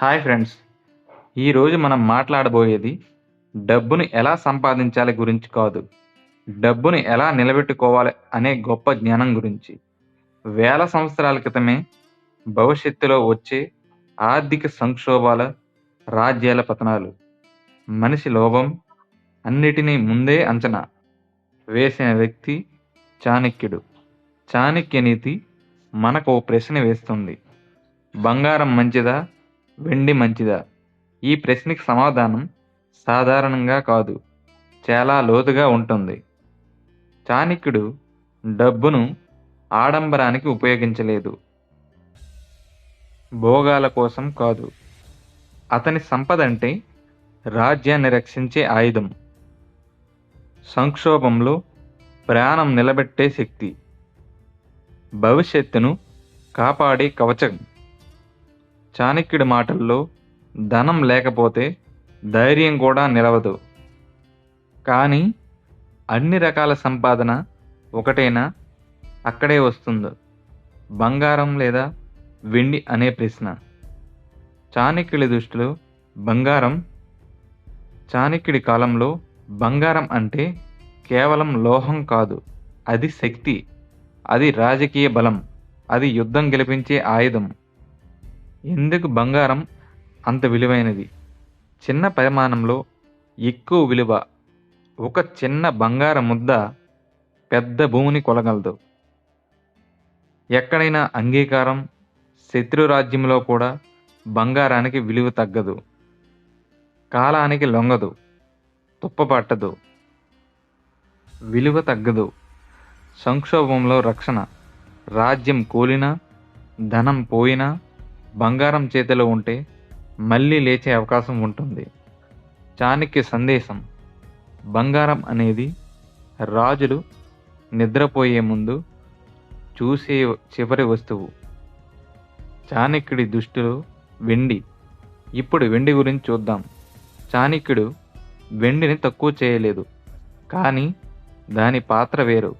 Hi friends. ఈరోజు మనం మాట్లాడబోయేది డబ్బును ఎలా సంపాదించాలి గురించి కాదు. డబ్బును ఎలా నిలబెట్టుకోవాలి అనే గొప్ప జ్ఞానం గురించి. వేల సంవత్సరాల క్రితమే భవిష్యత్తులో వచ్చే ఆర్థిక సంక్షోభాల రాజ్యాల పతనాలు. మనిషి లోభం అన్నిటినీ ముందే అంచనా వేసిన వ్యక్తి చాణక్యుడు. చాణక్య నీతి మనకు ఓ ప్రశ్న వేస్తుంది. బంగారం మంచిదా? వెండి మంచిదా? ఈ ప్రశ్నకి సమాధానం సాధారణంగా కాదు చాలా లోతుగా ఉంటుంది. చాణిక్యుడు డబ్బును ఆడంబరానికి ఉపయోగించలేదు. భోగాల కోసం కాదు. అతని సంపద అంటే రాజ్యాన్ని రక్షించే ఆయుధం. సంక్షోభంలో ప్రాణం నిలబెట్టే శక్తి. భవిష్యత్తును కాపాడే కవచం. చాణక్యుడి మాటల్లో ధనం లేకపోతే ధైర్యం కూడా నిలవదు. కానీ అన్ని రకాల సంపాదన ఒకటేనా? అక్కడే వస్తుందో. బంగారం లేదా వెండి అనే ప్రశ్న. చాణక్యుడి దృష్టిలో బంగారం చాణక్యుడి కాలంలో బంగారం అంటే కేవలం లోహం కాదు అది శక్తి అది రాజకీయ బలం అది యుద్ధం గెలిపించే ఆయుధం. ఎందుకు బంగారం అంత విలువైనది? చిన్న పరిమాణంలో ఎక్కువ విలువ ఒక చిన్న బంగారం ముద్ద పెద్ద భూమిని కొలగలదు. ఎక్కడైనా అంగీకారం శత్రు రాజ్యంలో కూడా బంగారానికి విలువ తగ్గదు. కాలానికి లొంగదు. తుప్పపట్టదు విలువ తగ్గదు. సంక్షోభంలో రక్షణ. రాజ్యం కూలినా ధనం పోయినా బంగారం చేతిలో ఉంటే మళ్ళీ లేచే అవకాశం ఉంటుంది. చాణక్య సందేశం బంగారం అనేది రాజులు నిద్రపోయే ముందు చూసే చివరి వస్తువు. చాణక్యుడి దుష్టులు వెండి. ఇప్పుడు వెండి గురించి చూద్దాం. చాణక్యుడు వెండిని తక్కువ చేయలేదు. కానీ దాని పాత్ర వేరు.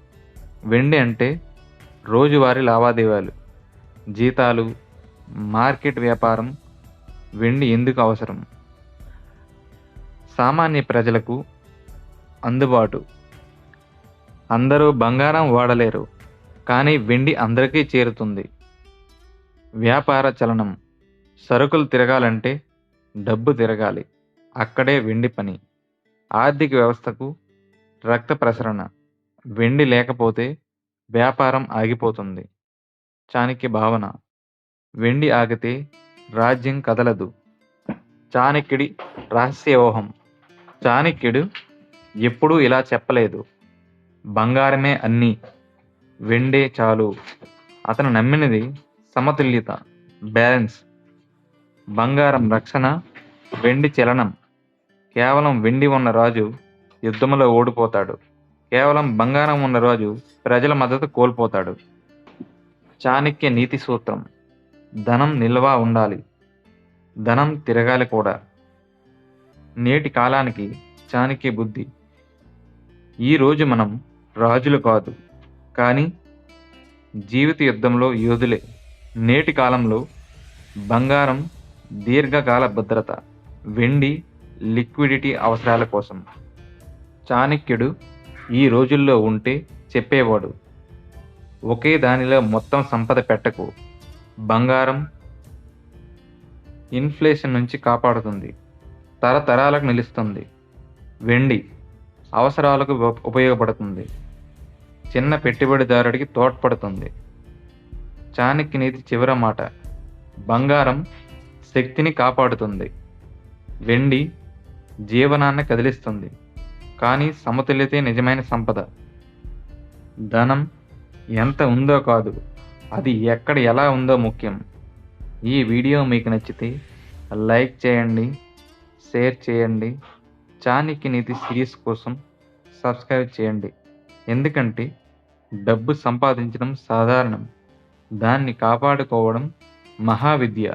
వెండి అంటే రోజువారీ లావాదేవీలు జీతాలు మార్కెట్ వ్యాపారం వెండి ఎందుకు అవసరం? సామాన్య ప్రజలకు అందుబాటు. అందరూ బంగారం వాడలేరు కానీ వెండి అందరికీ చేరుతుంది. వ్యాపార చలనం. సరుకులు తిరగాలంటే డబ్బు తిరగాలి. అక్కడే వెండి పని. ఆర్థిక వ్యవస్థకు రక్త ప్రసరణ. వెండి లేకపోతే వ్యాపారం ఆగిపోతుంది. చాణక్య భావన. వెండి ఆగితే రాజ్యం కదలదు. చాణక్యుడి రహస్యవ్యూహం చాణక్యుడు ఎప్పుడూ ఇలా చెప్పలేదు. బంగారమే అన్నీ. వెండే చాలు. అతను నమ్మినది సమతుల్యత బ్యాలెన్స్. బంగారం రక్షణ వెండి చలనం. కేవలం వెండి ఉన్న రాజు యుద్ధంలో ఓడిపోతాడు. కేవలం బంగారం ఉన్న రాజు ప్రజల మద్దతు కోల్పోతాడు. చాణక్య నీతి సూత్రం. ధనం నిల్వ ఉండాలి. ధనం తిరగాలి కూడా. నేటి కాలానికి చాణక్య బుద్ధి. ఈరోజు మనం రాజులు కాదు కానీ జీవిత యుద్ధంలో యోధులే. నేటి కాలంలో బంగారం దీర్ఘకాల భద్రత వెండి లిక్విడిటీ అవసరాల కోసం. చాణక్యుడు ఈ రోజుల్లో ఉంటే చెప్పేవాడు ఒకే దానిలో మొత్తం సంపద పెట్టకు. బంగారం ఇన్ఫ్లేషన్ నుంచి కాపాడుతుంది. తరతరాలకు నిలుస్తుంది. వెండి అవసరాలకు ఉపయోగపడుతుంది. చిన్న పెట్టుబడిదారుడికి తోడ్పడుతుంది. చాణక్య నీతి చివర మాట. బంగారం శక్తిని కాపాడుతుంది. వెండి జీవనాన్ని కదిలిస్తుంది. కానీ సమతుల్యతే నిజమైన సంపద. ధనం ఎంత ఉందో కాదు. అది ఎక్కడ ఎలా ఉందో ముఖ్యం. ఈ వీడియో మీకు నచ్చితే లైక్ చేయండి షేర్ చేయండి చాణిక్య నీతి సిరీస్ కోసం సబ్స్క్రైబ్ చేయండి. ఎందుకంటే డబ్బు సంపాదించడం సాధారణం. దాన్ని కాపాడుకోవడం మహావిద్య.